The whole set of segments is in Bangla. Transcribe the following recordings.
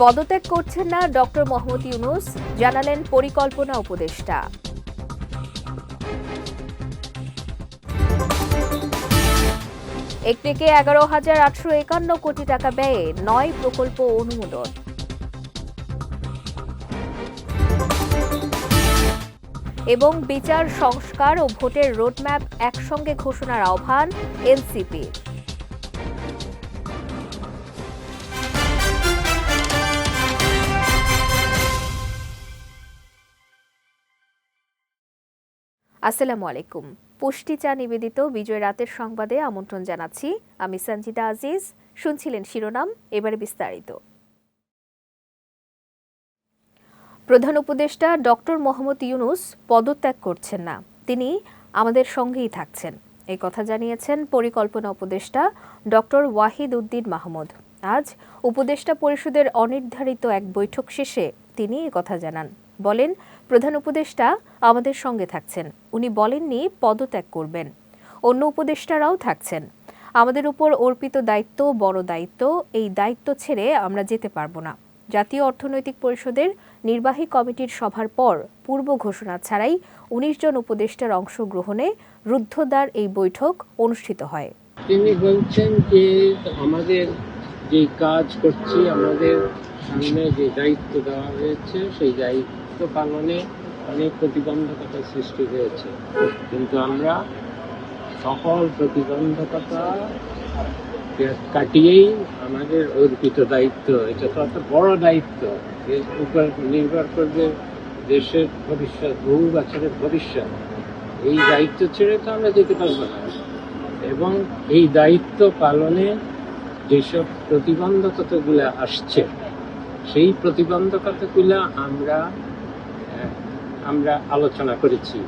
পদত্যাগ করছেন না ডক্টর মোহাম্মদ ইউনুস, জানালেন পরিকল্পনা উপদেষ্টা। একটিকে এগারো হাজার আটশো একান্ন কোটি টাকা ব্যয়ে নয় প্রকল্প অনুমোদন। এবং বিচার, সংস্কার ও ভোটের রোডম্যাপ একসঙ্গে ঘোষণার আহ্বান এনসিপির। আসসালামু আলাইকুম। পুষ্টি চা নিবেদিত বিজয় রাতের সংবাদে আমন্ত্রণ জানাচ্ছি। আমি সঞ্জিদা আজিজ, শুনছিলেন শিরোনাম, এবারে বিস্তারিত। প্রধান উপদেষ্টা ডক্টর মোহাম্মদ ইউনুস পদত্যাগ করছেন না, তিনি আমাদের সঙ্গেই থাকছেন। এই কথা জানিয়েছেন পরিকল্পনা উপদেষ্টা ডক্টর ওয়াহিদ উদ্দিন মাহমুদ। আজ উপদেষ্টা পরিষদের অনির্ধারিত এক বৈঠক শেষে তিনি কথা জানান। বলেন, প্রধান উপদেষ্টা আমাদের সঙ্গে থাকছেন। উনি বলেননি পদত্যাগ করবেন। অন্য উপদেষ্টারাও থাকছেন। আমাদের উপর অর্পিত দায়িত্ব বড় দায়িত্ব। এই দায়িত্ব ছেড়ে আমরা যেতে পারব না। জাতীয় অর্থনৈতিক পরিষদের নির্বাহী কমিটির সভার পর পূর্ব ঘোষণা ছাড়াই উনিশ জন উপদেষ্টার অংশগ্রহণে রুদ্ধদ্বার এই বৈঠক অনুষ্ঠিত হয়। তিনি বলছেন যে, আমাদের যে কাজ করছি, আমাদের সামনে যে দায়িত্ব দেওয়া হয়েছে, সেই দায়িত্ব পালনে অনেক প্রতিবন্ধকতা সৃষ্টি হয়েছে। কিন্তু আমরা সকল প্রতিবন্ধকতা কাটিয়েই আমাদের অর্পিত দায়িত্ব, এটা তো একটা বড় দায়িত্ব। এর উপর নির্ভর করবে দেশের ভবিষ্যৎ, বহু বছরের ভবিষ্যৎ। এই দায়িত্ব ছেড়ে তো আমরা যেতে পারব না। এবং এই দায়িত্ব পালনে যেসব প্রতিবন্ধকতাগুলো আসছে, সেই প্রতিবন্ধকতাগুলো আমরা আমরা আলোচনা করেছি।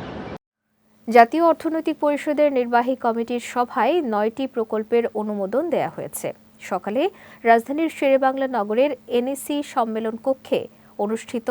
জাতীয় অর্থনৈতিক পরিষদের নির্বাহী কমিটির সভায় নয়টি প্রকল্পের অনুমোদন দেয়া হয়েছে। সকালে রাজধানীর শেরেবাংলা নগরের এনএসি সম্মেলন কক্ষে অনুষ্ঠিত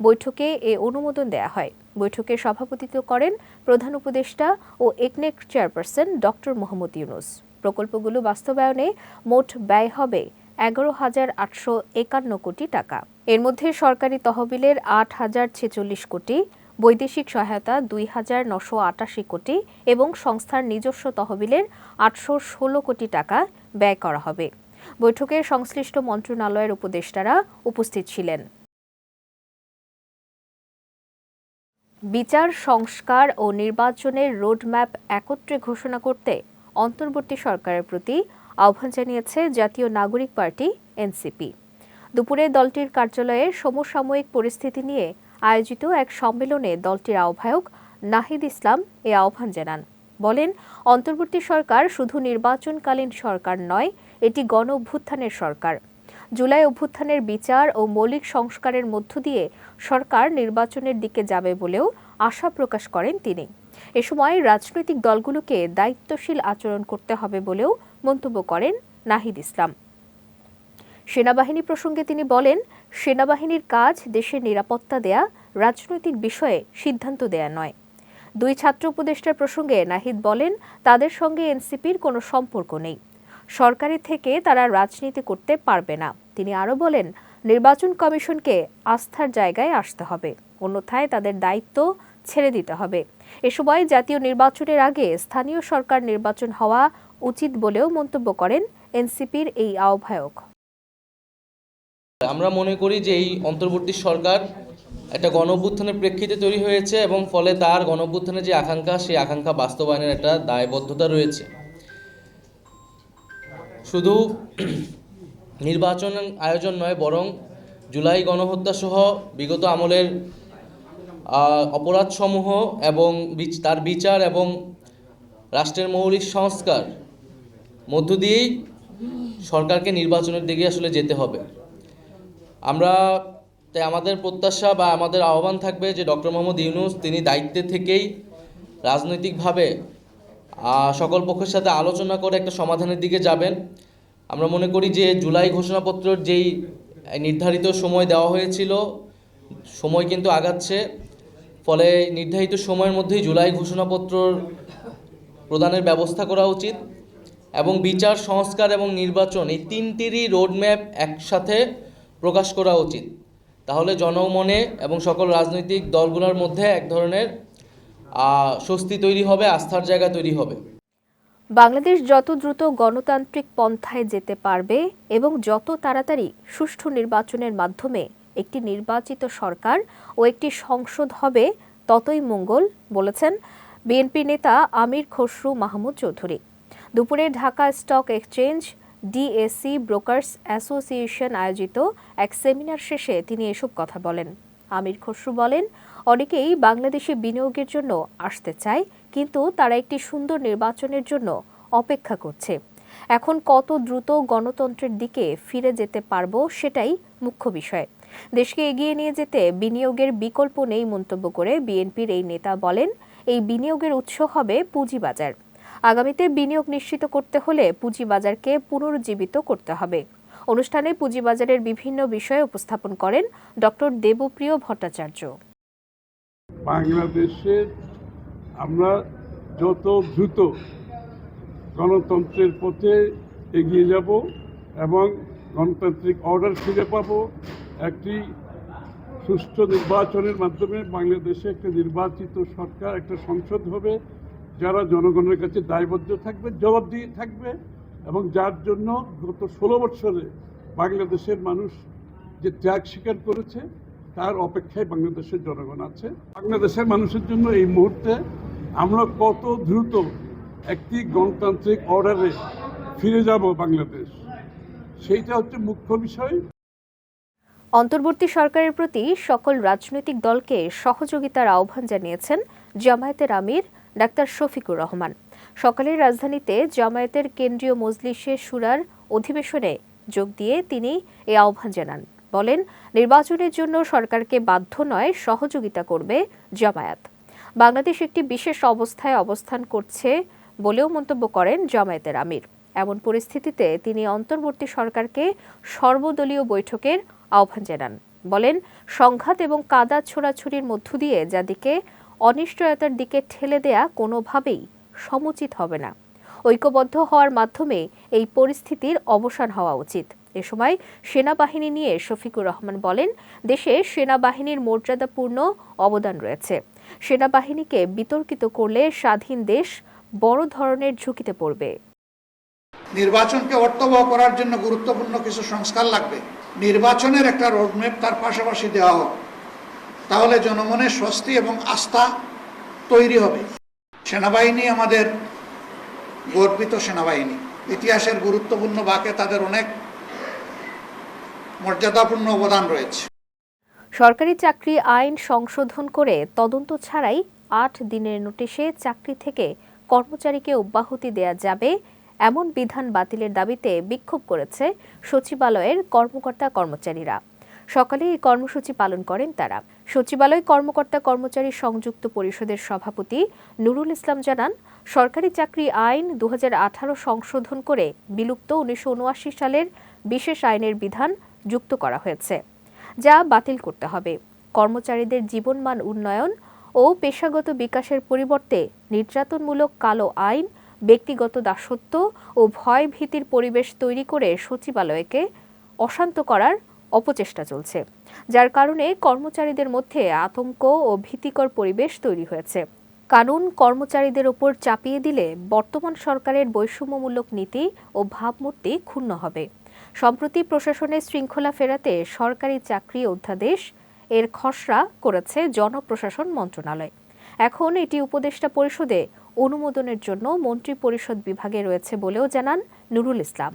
বৈঠকে এ অনুমোদন দেয়া হয়। বৈঠকে সভাপতিত্ব করেন প্রধান উপদেষ্টা ও একনেক চেয়ারপারসন ডক্টর মোহাম্মদ ইউনুস। প্রকল্পগুলো বাস্তবায়নে মোট ব্যয় হবে এগারো হাজার আটশো একান্ন কোটি টাকা। এর মধ্যে সরকারি তহবিলের আট হাজার ছেচল্লিশ কোটি, বৈদেশিক সহায়তা দুই হাজার নশো আটাশি কোটি এবং সংস্থার নিজস্ব তহবিলের আটশো ষোলো কোটি টাকা ব্যয় করা হবে। বৈঠকে সংশ্লিষ্ট মন্ত্রণালয়ের উপদেষ্টারা উপস্থিত ছিলেন। বিচার, সংস্কার ও নির্বাচনের রোডম্যাপ একত্রে ঘোষণা করতে অন্তর্বর্তী সরকারের প্রতি আহ্বান জানিয়েছে জাতীয় নাগরিক পার্টি, এনসিপি। দুপুরে দলটির কার্যালয়ে সমসাময়িক পরিস্থিতি নিয়ে আয়োজিত এক সম্মেলনে দলটির আহ্বায়ক নাহিদ ইসলাম এ আহ্বান জানান। বলেন, অন্তর্বর্তী সরকার শুধু নির্বাচনকালীন সরকার নয়, এটি গণ অভ্যুত্থানের সরকার। জুলাই অভ্যুত্থানের বিচার ও মৌলিক সংস্কারের মধ্য দিয়ে সরকার নির্বাচনের দিকে যাবে বলেও আশা প্রকাশ করেন তিনি। এ সময় রাজনৈতিক দলগুলোকে দায়িত্বশীল আচরণ করতে হবে বলেও মন্তব্য করেন নাহিদ ইসলাম। সেনাবাহিনী প্রসঙ্গে তিনি বলেন, সেনাবাহিনীর কাজ দেশের নিরাপত্তা দেয়া, রাজনৈতিক বিষয়ে সিদ্ধান্ত দেয়া নয়। দুই ছাত্র উপদেষ্টার প্রসঙ্গে নাহিদ বলেন, তাদের সঙ্গে এনসিপির কোনো সম্পর্ক নেই। সরকারি থেকে তারা রাজনীতি করতে পারবে না। তিনি আরও বলেন, নির্বাচন কমিশনকে আস্থার জায়গায় আসতে হবে। অন্যথায় তাদের দায়িত্ব ছেড়ে দিতে হবে। এ সময় জাতীয় নির্বাচনের আগে স্থানীয় সরকার নির্বাচন হওয়া উচিত বলেও মন্তব্য করেন এনসিপির এই আহ্বায়ক। আমরা মনে করি যে এই অন্তর্বর্তী সরকার একটা গণ অভ্যুত্থানের প্রেক্ষিতে তৈরি হয়েছে এবং ফলে তার গণ অভ্যুত্থানের যে আকাঙ্ক্ষা, সেই আকাঙ্ক্ষা বাস্তবায়নের একটা দায়বদ্ধতা রয়েছে। শুধু নির্বাচন আয়োজন নয়, বরং জুলাই গণহত্যা সহ বিগত আমলের অপরাধসমূহ এবং তার বিচার এবং রাষ্ট্রের মৌলিক সংস্কার মধ্য দিয়েই সরকারকে নির্বাচনের দিকে আসলে যেতে হবে। আমরা, তাই আমাদের প্রত্যাশা বা আমাদের আহ্বান থাকবে যে ডক্টর মোহাম্মদ ইউনুস তিনি দায়িত্বে থেকেই রাজনৈতিকভাবে সকল পক্ষের সাথে আলোচনা করে একটা সমাধানের দিকে যাবেন। আমরা মনে করি যে জুলাই ঘোষণাপত্রের যেই নির্ধারিত সময় দেওয়া হয়েছিল, সময় কিন্তু আগাচ্ছে। ফলে নির্ধারিত সময়ের মধ্যেই জুলাই ঘোষণাপত্র প্রদানের ব্যবস্থা করা উচিত। এবং বিচার, সংস্কার এবং নির্বাচন এই তিনটিরই রোডম্যাপ একসাথে প্রকাশ করা উচিত। তাহলে জনমনে এবং সকল রাজনৈতিক দলগুলোর মধ্যে এক ধরনের স্বস্তি তৈরি হবে, আস্থার জায়গা তৈরি হবে। বাংলাদেশ যত দ্রুত গণতান্ত্রিক পন্থায় যেতে পারবে এবং যত তাড়াতাড়ি সুষ্ঠু নির্বাচনের মাধ্যমে একটি নির্বাচিত সরকার ও একটি সংসদ হবে, ততই মঙ্গল, বলেছেন বিএনপি নেতা আমির খসরু মাহমুদ চৌধুরী। দুপুরে Dhaka stock exchange DSC brokers association আয়োজিত এক সেমিনার শেষে তিনি এসব কথা বলেন। আমির খসরু বলেন, অনেকেই বাংলাদেশে বিনিয়োগের জন্য আসতে চায়, কিন্তু তারা একটি সুন্দর নির্বাচনের জন্য অপেক্ষা করছে। এখন কত দ্রুত গণতন্ত্রের দিকে ফিরে যেতে পারব সেটাই মুখ্য বিষয়। দেশকে এগিয়ে নিয়ে যেতে বিনিয়োগের বিকল্প নেই মন্তব্য করে বিএনপির এই নেতা বলেন, এই বিনিয়োগের উৎস হবে পুঁজিবাজার। আগামীতে বিনিয়োগ নিশ্চিত করতে হলে পুঁজিবাজারকে পুনরুজ্জীবিত করতে হবে। অনুষ্ঠানে পুঁজিবাজারের বিভিন্ন বিষয় উপস্থাপন করেন ডক্টর দেবপ্রিয় ভট্টাচার্য। বাংলাদেশের আমরা যত দ্রুত গণতন্ত্রের পথে এগিয়ে যাব এবং গণতান্ত্রিক অর্ডার ফিরে পাব, একটি সুষ্ঠু নির্বাচনের মাধ্যমে বাংলাদেশে একটা নির্বাচিত সরকার, একটা সংসদ হবে যারা জনগণের কাছে দায়বদ্ধ থাকবে, জবাবদিহি থাকবে এবং যার জন্য গত ষোলো বছরে বাংলাদেশের মানুষ যে ত্যাগ স্বীকার করেছে, তার অপেক্ষায় বাংলাদেশের জনগণ আছে। বাংলাদেশের মানুষের জন্য এই মুহূর্তে আমরা কত দ্রুত একটি গণতান্ত্রিক অর্ডারে ফিরে যাব বাংলাদেশ। সেইটা হচ্ছে মুখ্য বিষয়। অন্তর্বর্তী সরকারের প্রতি সকল রাজনৈতিক দলকে সহযোগিতার আহ্বান জানিয়েছেন জামায়াতের আমির ডাক্তার শফিকুর রহমান। সকালে রাজধানীতে জামায়াতের কেন্দ্রীয় মজলিসে সুরার অধিবেশনে যোগ দিয়ে তিনি এই আহ্বান জানান। বলেন, নির্বাচনের জন্য সরকারকে বাধ্য নয়, সহযোগিতা করবে জামায়াত। বাংলাদেশ একটি বিশেষ অবস্থায় অবস্থান করছে বলেও মন্তব্য করেন জামায়াতের আমির। এমন পরিস্থিতিতে তিনি অন্তর্বর্তী সরকারকে সর্বদলীয় বৈঠকের আহ্বান জানান। বলেন, সংঘাত এবং কাদা ছোড়াছুরির মধ্য দিয়ে যাদিকে অনিশ্চয়তার দিকে ঠেলে দেয়া কোনোভাবেই সমুচিত হবে না। ঐক্যবদ্ধ হওয়ার মাধ্যমে এই পরিস্থিতির অবসান হওয়া উচিত। এ সময় সেনাবাহিনী নিয়ে শফিকুর রহমান বলেন, দেশে সেনাবাহিনীর মর্যাদাপূর্ণ অবদান রয়েছে। সেনাবাহিনীকে বিতর্কিত করলে স্বাধীন দেশ বড় ধরনের ঝুঁকিতে পড়বে। নির্বাচনকে অর্থবহ করার জন্য গুরুত্বপূর্ণ কিছু সংস্কার লাগবে। নির্বাচনের একটা রোডম্যাপ তার পাশাপাশি দেওয়া হোক। তাহলে জনমনের স্বস্তি এবং আস্থা তৈরি হবে। সেনাবাহিনী আমাদের গর্বিত সেনাবাহিনী। ইতিহাসের গুরুত্বপূর্ণ বাকে তাদের অনেক মর্যাদাপূর্ণ অবদান রয়েছে। সরকারি চাকরি আইন সংশোধন করে তদন্ত ছাড়াই আট দিনের নোটিশে চাকরি থেকে কর্মচারীকে অব্যাহতি দেয়া যাবে এমন বিধান বাতিলের দাবিতে বিক্ষোভ করেছে সচিবালয়ের কর্মকর্তা কর্মচারীরা। সকালে এই কর্মসূচি পালন করেন তারা। সচিবালয় কর্মকর্তা কর্মচারী সংযুক্ত পরিষদের সভাপতি নুরুল ইসলাম জানান, সরকারি চাকরি আইন দু সংশোধন করে বিলুপ্ত উনিশশো সালের বিশেষ আইনের বিধান যুক্ত করা হয়েছে, যা বাতিল করতে হবে। কর্মচারীদের জীবনমান উন্নয়ন ও পেশাগত বিকাশের পরিবর্তে নির্যাতনমূলক কালো আইন, ব্যক্তিগত দাসত্ব ও ভয় ভীতির পরিবেশ তৈরি করে সচিবালয়কে অশান্ত করার অপচেষ্টা চলছে, যার কারণে কর্মচারীদের মধ্যে আতঙ্ক ও ভীতিকর পরিবেশ তৈরি হয়েছে। কানুন কর্মচারীদের ওপর চাপিয়ে দিলে বর্তমান সরকারের বৈষম্যমূলক নীতি ও ভাবমূর্তি ক্ষুণ্ণ হবে। সম্প্রতি প্রশাসনের শৃঙ্খলা ফেরাতে সরকারি চাকরি অধ্যাদেশ এর খসড়া করেছে জনপ্রশাসন মন্ত্রণালয়। এখন এটি উপদেষ্টা পরিষদে অনুমোদনের জন্য মন্ত্রী পরিষদ বিভাগে রয়েছে বলেও জানান নুরুল ইসলাম।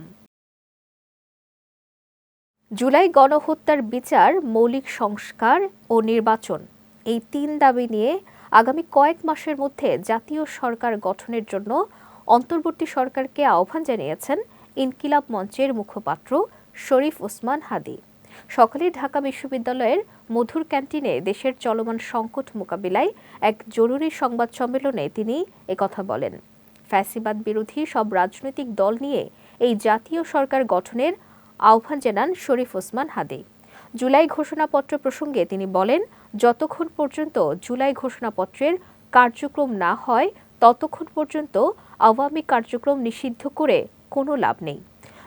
জুলাই গণহত্যার বিচার, মৌলিক সংস্কার ও নির্বাচন। এই তিন দাবি নিয়ে আগামী কয়েক মাসের মধ্যে জাতীয় সরকার গঠনের জন্য অন্তর্বর্তী সরকারকে আহ্বান জানিয়েছেন ইনকিলাব মঞ্চের মুখপাত্র শরীফ ওসমান হাদি। সকালে ঢাকা বিশ্ববিদ্যালয়ের মধুর ক্যান্টিনে দেশের চলমান সংকট মোকাবিলায় এক জরুরি সংবাদ সম্মেলনে তিনি একথা বলেন। ফ্যাসিবাদ বিরোধী সব রাজনৈতিক দল নিয়ে এই জাতীয় সরকার গঠনের আহ্বান জানান শরীফ ওসমান হাদি। জুলাই ঘোষণাপত্র প্রসঙ্গে তিনি বলেন, যতক্ষণ পর্যন্ত জুলাই ঘোষণাপত্রের কার্যক্রম না হয়, ততক্ষণ পর্যন্ত আওয়ামী কার্যক্রম নিষিদ্ধ করে কোনো লাভ নেই।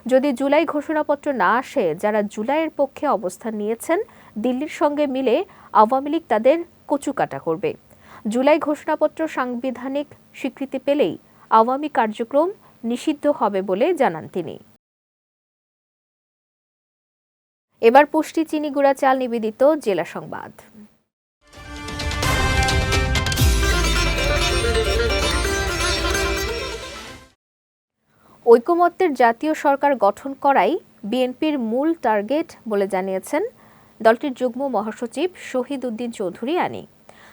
যদি জুলাই ঘোষণাপত্র না আসে, যারা জুলাইয়ের পক্ষে অবস্থান নিয়েছেন, দিল্লির সঙ্গে মিলে আওয়ামী লীগ তাদের কচুকাটা করবে। জুলাই ঘোষণাপত্র সাংবিধানিক স্বীকৃতি পেলেই আওয়ামী কার্যক্রম নিষিদ্ধ হবে বলে জানান তিনি। এবার পুষ্টি, চিনি, গুঁড়া, চাল নিবেদিত জেলা সংবাদ। ঐকমত্যের জাতীয় সরকার গঠন করাই বিএনপির মূল টার্গেট বলে জানিয়েছেন দলটির যুগ্ম মহাসচিব শহীদ উদ্দিন চৌধুরী আনি।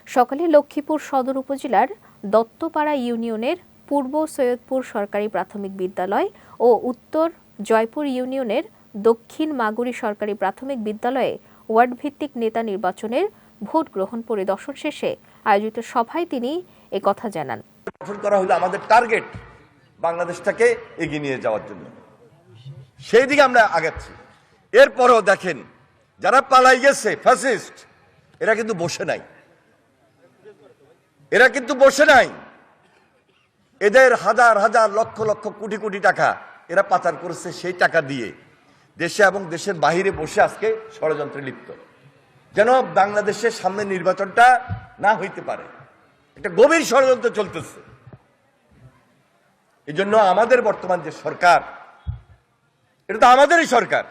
সকালে লক্ষ্মীপুর সদর উপজেলার দত্তপাড়া ইউনিয়নের পূর্ব সৈয়দপুর সরকারি প্রাথমিক বিদ্যালয় ও উত্তর জয়পুর ইউনিয়নের দক্ষিণ মাগুরি সরকারি প্রাথমিক বিদ্যালয়ে ওয়ার্ড ভিত্তিক নেতা নির্বাচনের ভোট গ্রহণ পরিদর্শন শেষে আয়োজিত সভায় তিনি একথা জানান। গঠন করা হলো আমাদের টার্গেট বাংলাদেশটাকে এগিয়ে নিয়ে যাওয়ার জন্য। সেই দিকে আমরা আগাচ্ছি। এরপরেও দেখেন, যারা পালাই গেছে ফ্যাসিস্ট এরা কিন্তু বসে নাই। এরা কিন্তু বসে নাই। এদের হাজার হাজার লক্ষ লক্ষ কোটি কোটি টাকা এরা পাচার করেছে সেই টাকা দিয়ে। দেশে এবং দেশের বাহিরে বসে আজকে ষড়যন্ত্রে লিপ্ত। যেন বাংলাদেশের সামনে নির্বাচনটা না হইতে পারে। একটা গভীর ষড়যন্ত্র চলতেছে। এই জন্য আমাদের বর্তমান যে সরকার, এটা তো আমাদেরই সরকার।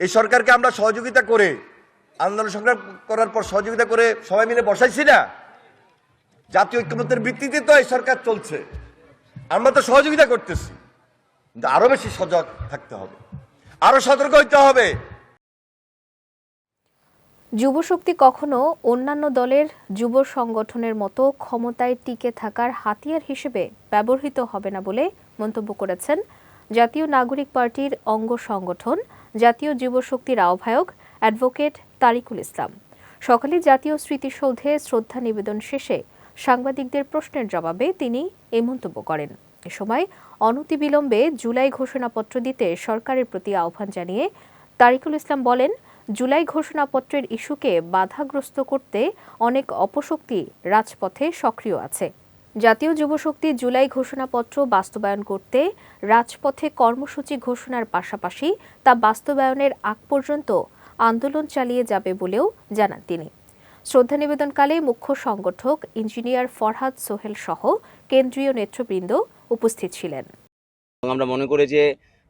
এই সরকারকে আমরা সহযোগিতা করে, আন্দোলন সংগ্রাম করার পর সহযোগিতা করে সবাই মিলে বসাইছি না? জাতীয় ঐক্যমত্যের ভিত্তিতে তো এই সরকার চলছে। আমরা তো সহযোগিতা করতেছি। কিন্তু আরও বেশি সজাগ থাকতে হবে। আরও সতর্ক হইতে হবে। যুবশক্তি কখনো অন্যান্য দলের যুব সংগঠনের মতো ক্ষমতায় টিকে থাকার হাতিয়ার হিসেবে ব্যবহৃত হবে না বলে মন্তব্য করেছেন জাতীয় নাগরিক পার্টির অঙ্গ সংগঠন, জাতীয় যুবশক্তির আহ্বায়ক অ্যাডভোকেট তারিকুল ইসলাম। সকালে জাতীয় স্মৃতিসৌধে শ্রদ্ধা নিবেদন শেষে সাংবাদিকদের প্রশ্নের জবাবে তিনি এই মন্তব্য করেন। এ সময় অনতিবিলম্বে জুলাই ঘোষণাপত্র দিতে সরকারের প্রতি আহ্বান জানিয়ে তারিকুল ইসলাম বলেন, জুলাই ঘোষণাপত্রের ইস্যুকে বাধাগ্রস্ত করতে অনেক অপশক্তি রাজপথে সক্রিয় আছে। জাতীয় যুবশক্তি জুলাই ঘোষণাপত্র বাস্তবায়ন করতে রাজপথে কর্মসূচি ঘোষণার পাশাপাশি তা বাস্তবায়নের আগ পর্যন্ত আন্দোলন চালিয়ে যাবে বলেও জানান তিনি। শ্রদ্ধা নিবেদনকালে মুখ্য সংগঠক ইঞ্জিনিয়ার ফরহাদ সোহেল সহ কেন্দ্রীয় নেতৃবৃন্দ উপস্থিত ছিলেন। আমরা মনে করি যে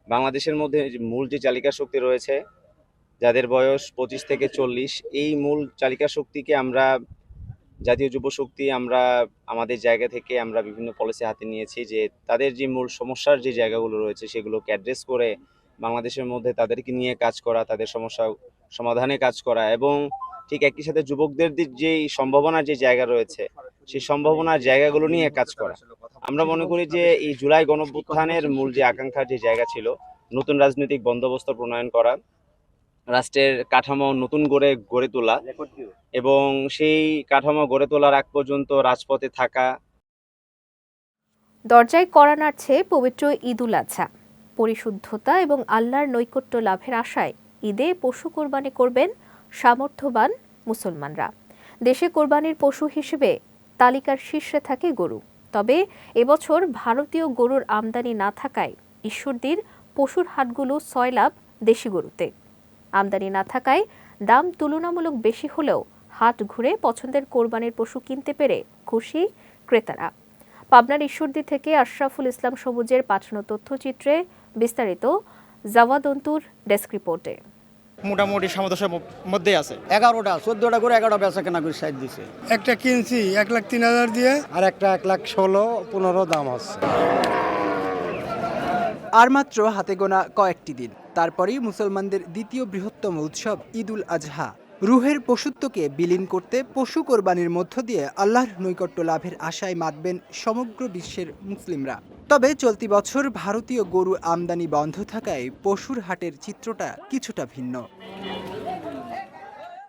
বাংলাদেশের মধ্যে মূল যে চালিকা শক্তি রয়েছে, যাদের বয়স পঁচিশ থেকে চল্লিশ, এই মূল চালিকা শক্তিকে আমরা, জাতীয় যুব শক্তি আমরা আমাদের জায়গা থেকে আমরা বিভিন্ন পলিসি হাতে নিয়েছি যে তাদের যে মূল সমস্যার যে জায়গাগুলো রয়েছে সেগুলোকে অ্যাড্রেস করে বাংলাদেশের মধ্যে তাদেরকে নিয়ে কাজ করা, তাদের সমস্যা সমাধানে কাজ করা এবং ঠিক একই সাথে যুবকদের যেই সম্ভাবনার যে জায়গা রয়েছে সেই সম্ভাবনার জায়গাগুলো নিয়ে কাজ করা। আমরা মনে করি যে এই জুলাই গণভ্যুত্থানের মূল যে আকাঙ্ক্ষার যে জায়গা ছিল, নতুন রাজনৈতিক বন্দোবস্ত প্রণয়ন করা, রাষ্ট্রের কাঠামো নতুন করে গড়ে তোলা এবং সেই কাঠামো গড়ে তোলার আগ পর্যন্ত রাজপথে থাকা। দরজায় করা নাড়ছে পবিত্র ঈদুল আজহা পরিশুদ্ধতা এবং আল্লাহর নৈকট্য লাভের আশায় ঈদে পশু কোরবানি করবেন সামর্থ্যবান মুসলমানরা। দেশে কোরবানির পশু হিসেবে তালিকার শীর্ষে থাকে গরু। তবে এবছর ভারতীয় গরুর আমদানি না থাকায় ঈশ্বরদীর পশুর হাটগুলো ছয় লাভ দেশি গরুতে। আমদানি না থাকায় দাম তুলনামূলক বেশি হলেও হাট ঘুরে পছন্দের কোরবানির পশু কিনতে পেরে খুশি ক্রেতারা। পাবনার ঈশ্বরদী থেকে আশরাফুল ইসলাম সবুজের পাঠানো তথ্যচিত্রে বিস্তারিত জাওয়াদন্তুর ডেস্ক রিপোর্টে। মোটামুটি সামদশের মধ্যে আছে। এগারোটা চোদ্দটা করে এগারোটা বেচা কেনা করে সাইড দিছে। একটা কিনছি এক লাখ তিন হাজার দিয়ে। আর একটা এক লাখ ষোলো পনেরো দাম আছে। আর মাত্র হাতে গোনা কয়েকটি দিন তারপরেই মুসলমানদের দ্বিতীয় বৃহত্তম উৎসব ঈদুল আজহা। রুহের পশুত্বকে বিলীন করতে পশু কোরবানির মধ্য দিয়ে আল্লাহর নৈকট্য লাভের আশায় মাতবেন সমগ্র বিশ্বের মুসলিমরা। তবে চলতি বছর ভারতীয় গরু আমদানি বন্ধ থাকায় পশুর হাটের চিত্রটা কিছুটা ভিন্ন।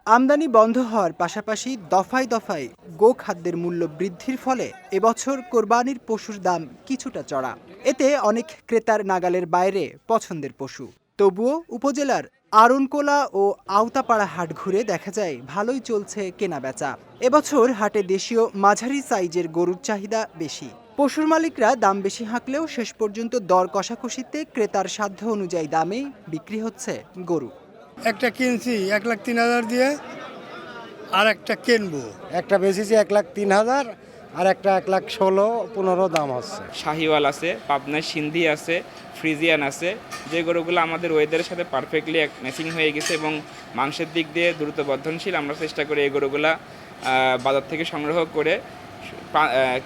আমদানি বন্ধ হওয়ার পাশাপাশি দফায় দফায় গো খাদ্যের মূল্য বৃদ্ধির ফলে এবছর কোরবানির পশুর দাম কিছুটা চড়া। এতে অনেক ক্রেতার নাগালের বাইরে পছন্দের পশু। তবুও উপজেলার আরনকোলা ও আওতাপাড়া হাট ঘুরে দেখা যায় ভালোই চলছে কেনাবেচা। এবছর হাটে দেশীয় মাঝারি সাইজের গরুর চাহিদা বেশি। পশুর মালিকরা দাম বেশি হাঁকলেও শেষ পর্যন্ত দর কষাকষিতে ক্রেতার সাধ্য অনুযায়ী দামেই বিক্রি হচ্ছে গরু। একটা কিনছি এক লাখ তিন হাজার দিয়ে আর একটা কিনবো। একটা বেশিছি এক লাখ তিন হাজার আর একটা এক লাখ ষোলো, পনেরো দাম আছে। শাহিওয়াল আছে পাবনার সিন্ধি আছে, ফ্রিজিয়ান আছে। যে গরুগুলো আমাদের ওয়েদারের সাথে পারফেক্টলি এক ম্যাচিং হয়ে গেছে এবং মাংসের দিক দিয়ে দ্রুত বর্ধনশীল, আমরা চেষ্টা করি এই গরুগুলা বাজার থেকে সংগ্রহ করে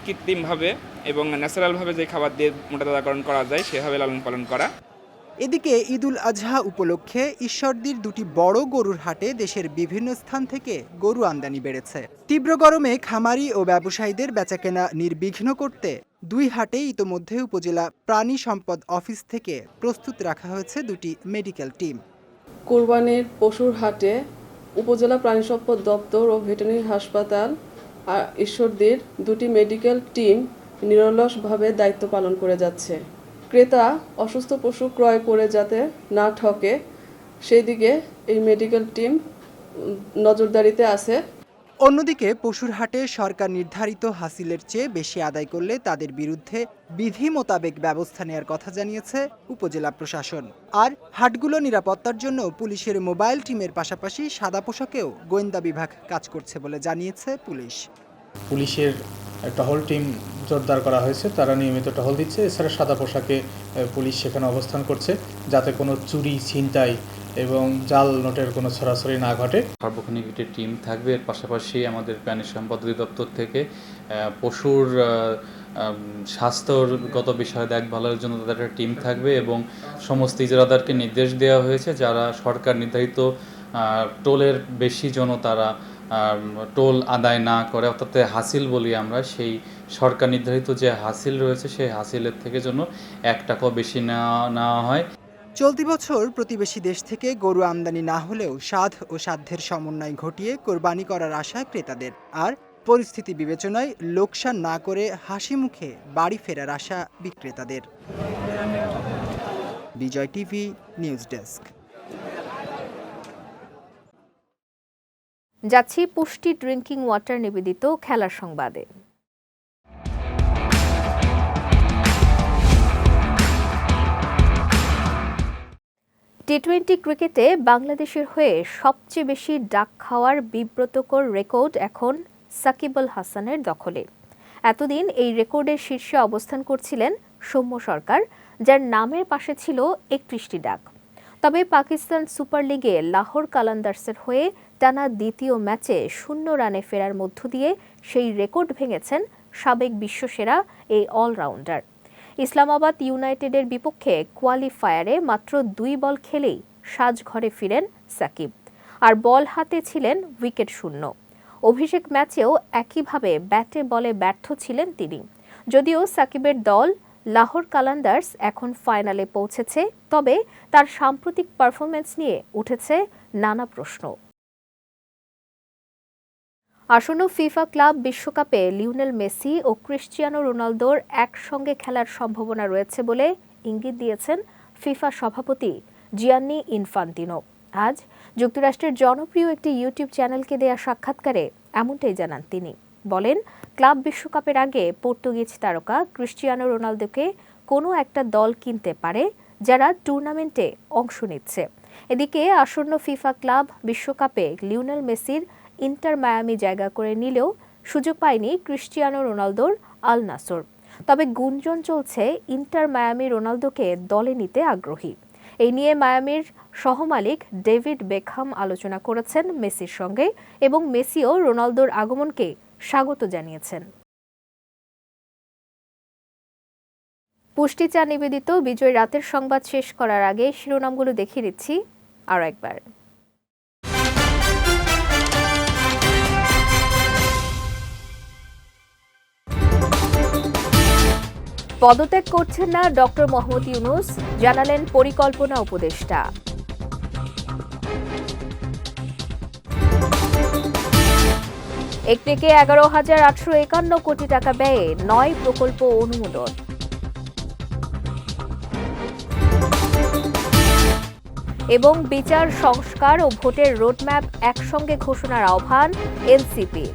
কৃত্রিমভাবে এবং ন্যাচারালভাবে যে খাবার দিয়ে মোটাতাজাকরণ করা যায়, সেভাবে লালন পালন করা। এদিকে ঈদুল আজহা উপলক্ষে ঈশ্বরদীর দুটি বড় গরুর হাটে দেশের বিভিন্ন স্থান থেকে গরু আমদানি বেড়েছে। তীব্র গরমে খামারি ও ব্যবসায়ীদের বেচাকেনা নির্বিঘ্ন করতে দুই হাটে ইতোমধ্যে উপজেলা প্রাণী সম্পদ অফিস থেকে প্রস্তুত রাখা হয়েছে দুটি মেডিকেল টিম। কোরবানির পশুর হাটে উপজেলা প্রাণী সম্পদ দপ্তর ও ভেটেরিনারি হাসপাতাল আর ঈশ্বরদীর দুটি মেডিকেল টিম নিরলসভাবে দায়িত্ব পালন করে যাচ্ছে। ক্রেতা অসুস্থ পশু ক্রয় করে যাতে না ঠকে সেই দিকে এই মেডিকেল টিম নজরদারিতে আছে। অন্যদিকে পশুর হাটে সরকার নির্ধারিত হাসিলের চেয়ে বেশি আদায় করলে তাদের বিরুদ্ধে বিধি মোতাবেক ব্যবস্থা নেওয়ার কথা জানিয়েছে উপজেলা প্রশাসন। আর হাটগুলো নিরাপত্তার জন্য পুলিশের মোবাইল টিমের পাশাপাশি সাদা পোশাকেও গোয়েন্দা বিভাগ কাজ করছে বলে জানিয়েছে পুলিশ। পুলিশের টহল টিম জোরদার করা হয়েছে, তারা নিয়মিত টহল দিচ্ছে। এছাড়া সাদা পোশাকে পুলিশ সেখানে অবস্থান করছে, যাতে কোনো চুরি, ছিনতাই এবং জাল নোটের কোনো ছড়াছড়ি না ঘটে। সার্বক্ষণিক একটি টিম থাকবে, এর পাশাপাশি আমাদের প্রাণী সম্পদ অধিদপ্তর থেকে পশুর স্বাস্থ্যগত বিষয় দেখভালের জন্য তাদের একটা টিম থাকবে এবং সমস্ত ইজারাদারকে নির্দেশ দেওয়া হয়েছে, যারা সরকার নির্ধারিত টোলের বেশি যেন তারা টোল আদায় না করে, অর্থাৎ হাসিল বলি আমরা, সেই সরকার নির্ধারিত যে হাসিল রয়েছে, সেই হাসিলের থেকে যেন এক টাকাও বেশি নেওয়া নেওয়া হয়। চলতি বছর প্রতিবেশী দেশ থেকে গরু আমদানি না হলেও স্বাদ ও সাধ্যের সমন্বয় ঘটিয়ে কোরবানি করার আশা ক্রেতাদের। আর পরিস্থিতি বিবেচনায় লোকসান না করে হাসি মুখে বাড়ি ফেরার আশা বিক্রেতাদের। Bijoy TV, news desk. যাচ্ছি পুষ্টি ড্রিঙ্কিং ওয়াটার নিবেদিত খেলার সংবাদে। টি টোয়েন্টি ক্রিকেটে বাংলাদেশের হয়ে সবচেয়ে বেশি ডাক খাওয়ার বিব্রতকর রেকর্ড এখন সাকিব আল হাসানের দখলে। এতদিন এই রেকর্ডের শীর্ষে অবস্থান করছিলেন সৌম্য সরকার, যার নামের পাশে ছিল একত্রিশটি ডাক। তবে পাকিস্তান সুপার লিগে লাহোর কালান্দার্সের হয়ে টানা দ্বিতীয় ম্যাচে শূন্য রানে ফেরার মধ্য দিয়ে সেই রেকর্ড ভেঙেছেন সাবেক বিশ্বসেরা এই অলরাউন্ডার। ইসলামাবাদ ইউনাইটেডের বিপক্ষে কোয়ালিফায়ারে মাত্র দুই বল খেলেই সাজঘরে ফিরেন সাকিব। আর বল হাতে ছিলেন উইকেট শূন্য। অভিষেক ম্যাচেও একইভাবে ব্যাটে বলে ব্যর্থ ছিলেন তিনি। যদিও সাকিবের দল লাহোর কালান্দার্স এখন ফাইনালে পৌঁছেছে, তবে তার সাম্প্রতিক পারফরমেন্স নিয়ে উঠেছে নানা প্রশ্ন। আসন্ন ফিফা ক্লাব বিশ্বকাপে লিওনেল মেসি ও ক্রিশ্চিয়ানো রোনালদোর একসঙ্গে খেলার সম্ভাবনা রয়েছে বলে ইঙ্গিত দিয়েছেন ফিফা সভাপতি জিয়ান্নি ইনফান্তিনো। আজ যুক্তরাষ্ট্রের জনপ্রিয় একটি ইউটিউব চ্যানেলকে দেয়া সাক্ষাৎকারে এমনটাই জানান তিনি। বলেন, ক্লাব বিশ্বকাপের আগে পর্তুগিজ তারকা ক্রিশ্চিয়ানো রোনালদোকে কোনো একটা দল কিনতে পারে যারা টুর্নামেন্টে অংশ নিচ্ছে। এদিকে আসন্ন ফিফা ক্লাব বিশ্বকাপে লিওনেল মেসির ইন্টার মায়ামি জায়গা করে নিলেও সুযোগ পায়নি ক্রিশ্চিয়ানো রোনালদোর আল নাসর। তবে গুঞ্জন চলছে ইন্টার মায়ামি রোনালদোকে দলে নিতে আগ্রহী। এই নিয়ে মায়ামির সহমালিক ডেভিড বেকহাম আলোচনা করেছেন মেসির সঙ্গে এবং মেসিও রোনালদোর আগমনকে স্বাগত জানিয়েছেন। পুষ্টি চা নিবেদিত, বিজয় রাতের সংবাদ শেষ করার আগে শিরোনামগুলো দেখিয়ে দিচ্ছি আরও একবার। পদত্যাগ করছেন না ডক্টর মোহাম্মদ ইউনুস, জানালেন পরিকল্পনা উপদেষ্টা। একটিকে এগারো হাজার আটশো একান্ন কোটি টাকা ব্যয়ে নয় প্রকল্প অনুমোদন। এবং বিচার, সংস্কার ও ভোটের রোডম্যাপ একসঙ্গে ঘোষণার আহ্বান এনসিপির।